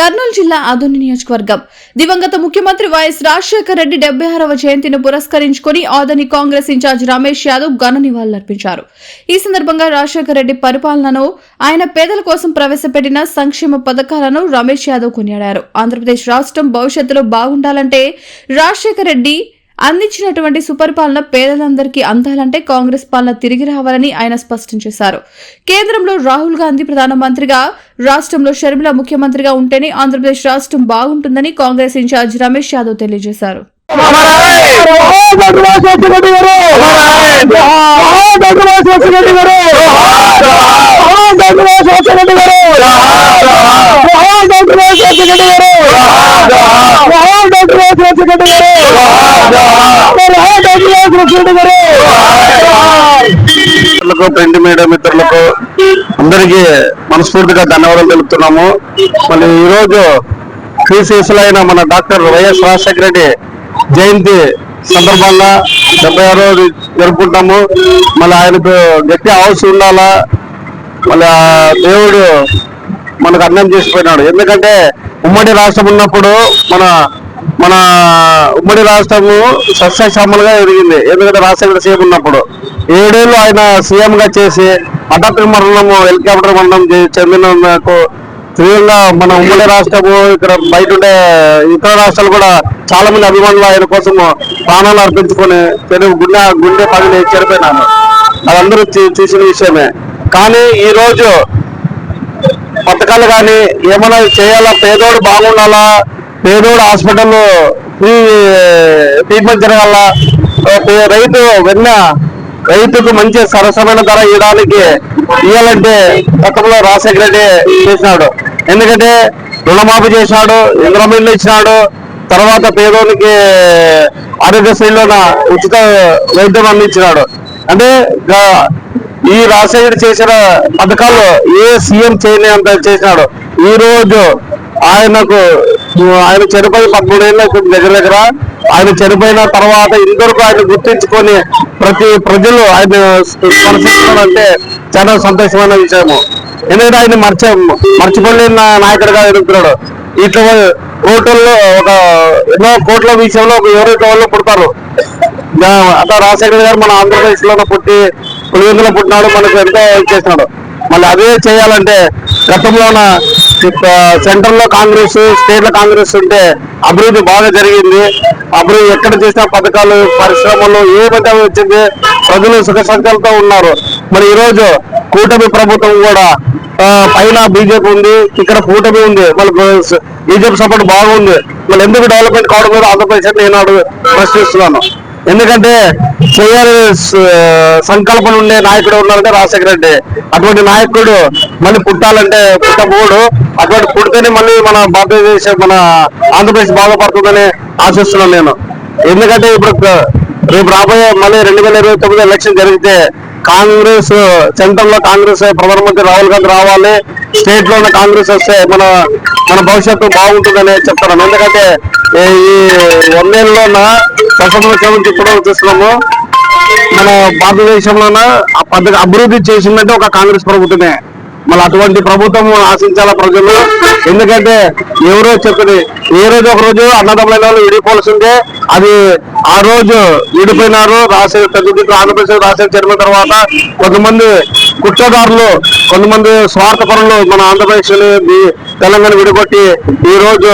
Kurnool జిల్లా ఆదోని నియోజకవర్గం. దివంగత ముఖ్యమంత్రి వైఎస్ రాజశేఖర రెడ్డి డెబ్బై ఆరవ జయంతిని పురస్కరించుకుని ఆదోని కాంగ్రెస్ ఇన్ఛార్జ్ రమేష్ యాదవ్ ఘన నివాళులర్పించారు. ఈ సందర్భంగా రాజశేఖర రెడ్డి పరిపాలనను ఆయన పేదల కోసం ప్రవేశపెట్టిన సంక్షేమ పథకాలను రమేష్ యాదవ్ కొనియాడారు. ఆంధ్రప్రదేశ్ రాష్ట్రం భవిష్యత్తులో బాగుండాలంటే రాజశేఖర రెడ్డి అందించినటువంటి సుపరిపాలన పేదలందరికీ అందాలంటే కాంగ్రెస్ పాలన తిరిగి రావాలని ఆయన స్పష్టం చేశారు. కేంద్రంలో రాహుల్ గాంధీ ప్రధానమంత్రిగా రాష్ట్రంలో షర్మిల ముఖ్యమంత్రిగా ఉంటేనే ఆంధ్రప్రదేశ్ రాష్ట్రం బాగుంటుందని కాంగ్రెస్ ఇన్ఛార్జ్ రమేష్ యాదవ్ తెలియజేశారు. మిత్రులకు ప్రింట్ మీడియా మిత్రులకు అందరికీ మనస్ఫూర్తిగా ధన్యవాదాలు తెలుపుతున్నాము. మళ్ళీ ఈరోజు రోజు క్రీశీసులైన మన డాక్టర్ వైఎస్ రాజశేఖర రెడ్డి జయంతి సందర్భంగా డెబ్బై ఆరో జరుపుకుంటాము. మళ్ళీ ఆయనకు గట్టి హౌస్ ఉండాలా? మళ్ళీ ఆ దేవుడు మనకు అన్నం చేసిపోయినాడు ఎందుకంటే ఉమ్మడి రాష్ట్రం ఉన్నప్పుడు మన మన ఉమ్మడి రాష్ట్రము సస్యశ్యామలుగా ఎదిగింది. ఎందుకంటే రాజశేఖర సీఎం ఉన్నప్పుడు ఏడేళ్ళు ఆయన సీఎంగా చేసి హఠాత్తు మరణము హెలికాప్టర్ మరణం చెందిన చెందినందుకు తీవ్రంగా మన ఉమ్మడి రాష్ట్రము ఇక్కడ బయట ఉండే ఇతర రాష్ట్రాలు కూడా చాలా మంది అభిమానులు ఆయన కోసం ప్రాణాలు అర్పించుకొని తెలుగు గుండె గుండె పగిలి చనిపోయినారు అదందరూ చూసిన విషయమే. కానీ ఈరోజు పథకాలు కానీ ఏమైనా చేయాలా? పేదోడు బాగుండాలా? పేదోడు హాస్పిటల్ ఫ్రీ ట్రీట్మెంట్ జరగాల. పే- రైతు వెన్న రైతుకు మంచి సరసమైన ధర ఇవ్వడానికి ఇవ్వాలంటే గతంలో రాజశేఖర రెడ్డి చేసినాడు ఎందుకంటే రుణమాఫీ చేసినాడు ఇంద్రమిల్లు ఇచ్చినాడు. తర్వాత పేదోనికి ఆరోగ్యశ్రీలో ఉచిత వైద్యం అందించినాడు. అంటే ఈ రాజశేఖర్ చేసిన పథకాలు ఏ సీఎం చేయని అంత చేసినాడు. ఈ రోజు ఆయనకు ఆయన చనిపోయి పదమూడేళ్ళ దగ్గర దగ్గర ఆయన చనిపోయిన తర్వాత ఇంతవరకు ఆయన గుర్తించుకొని ప్రతి ప్రజలు ఆయన స్మరించడం అంటే చాలా సంతోషమైన విషయము. ఎందుకంటే ఆయన మర్చ మర్చిపోలేని నాయకుడిగా ఎదుగుతున్నాడు. ఇట్లా కోట్లలో ఒక ఎన్నో కోట్ల విషయంలో ఒక ఎవరైతే వాళ్ళు పుడతారు. అట్లా రాజశేఖర గారు మన ఆంధ్రప్రదేశ్లో పుట్టి పులివెందులో పుట్టినాడు మనకు ఎంతో చేసినాడు. మళ్ళీ అదే చేయాలంటే గతంలోన సెంట్రల్లో కాంగ్రెస్ స్టేట్లో కాంగ్రెస్ ఉంటే అభివృద్ధి బాగా జరిగింది. అభివృద్ధి ఎక్కడ చేసిన పథకాలు పరిశ్రమలు ఏ పథకం వచ్చింది ప్రజలు సుఖ సంఖ్యలతో ఉన్నారు. మరి ఈ రోజు కూటమి ప్రభుత్వం కూడా పైన బీజేపీ ఉంది ఇక్కడ కూటమి ఉంది. మళ్ళీ బీజేపీ సపోర్ట్ బాగుంది. వాళ్ళు ఎందుకు డెవలప్మెంట్ కావడం లేదు ఆంధ్రప్రదేశ్ నేను అడుగు ప్రశ్నిస్తున్నాను. ఎందుకంటే చేయాలి సంకల్పం ఉండే నాయకుడు ఉన్నారంటే రాజశేఖర రెడ్డి. అటువంటి నాయకుడు మళ్ళీ పుట్టాలంటే పుట్టబోడు అటువంటి పుడితేనే మళ్ళీ మన భారతదేశం మన ఆంధ్రప్రదేశ్ బాగుపడుతుందని ఆశిస్తున్నాను నేను. ఎందుకంటే ఇప్పుడు రేపు రాబోయే మళ్ళీ రెండు వేల ఇరవై తొమ్మిది ఎలక్షన్ జరిగితే కాంగ్రెస్ సెంట్రల్లో కాంగ్రెస్ ప్రధానమంత్రి రాహుల్ గాంధీ రావాలి. స్టేట్లో ఉన్న కాంగ్రెస్ వస్తే మన మన భవిష్యత్తు బాగుంటుందని చెప్తున్నాను. ఎందుకంటే ఈ వందేళ్ళలోన దశమ ఇప్పుడు చూస్తున్నాము. మన భారతదేశంలోన ఆ పద్ధతి అభివృద్ధి చేసిందంటే ఒక కాంగ్రెస్ ప్రభుత్వమే. మళ్ళీ అటువంటి ప్రభుత్వం ఆశించాల ప్రజలు? ఎందుకంటే ఎవరో చెప్పింది ఏ రోజు ఒక రోజు అన్నదమ్ములైన వాళ్ళు విడిపోవాల్సిందే. అది ఆ రోజు విడిపోయినారు రాసే పెద్ద ఆంధ్రప్రదేశ్ రాసే చేరిన తర్వాత కొంతమంది కుట్రదారులు కొంతమంది స్వార్థపరులు మన ఆంధ్రప్రదేశ్ తెలంగాణ విడగొట్టి ఈ రోజు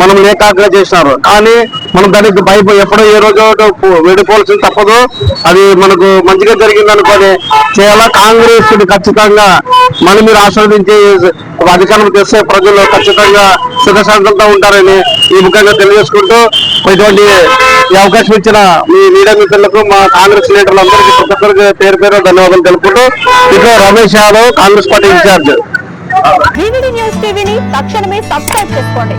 మనం ఏకాగ్ర చేసినారు. కానీ మనం దానికి భయపడి ఎప్పుడో ఏ రోజు విడిపోవాల్సింది తప్పదు. అది మనకు మంచిగా జరిగింది అనుకోని చాలా కాంగ్రెస్ ఖచ్చితంగా మనం మీరు ఆస్వాదించి అధికారం తెస్తే ప్రజలు ఖచ్చితంగా సుఖశాంతంతో ఉంటారని ఈ ముఖ్యంగా తెలియజేసుకుంటూ ఇటువంటి ఈ అవకాశం ఇచ్చిన మీ మీడియా మిత్రులకు మా కాంగ్రెస్ లీడర్లందరికీ ప్రతి ఒక్కరికి పేరు పేరు ధన్యవాదాలు తెలుపుకుంటూ ఇక్కడ Ramesh Yadav Congress party incharge. News టీవీని తక్షణమే సబ్స్క్రైబ్ చేసుకోండి.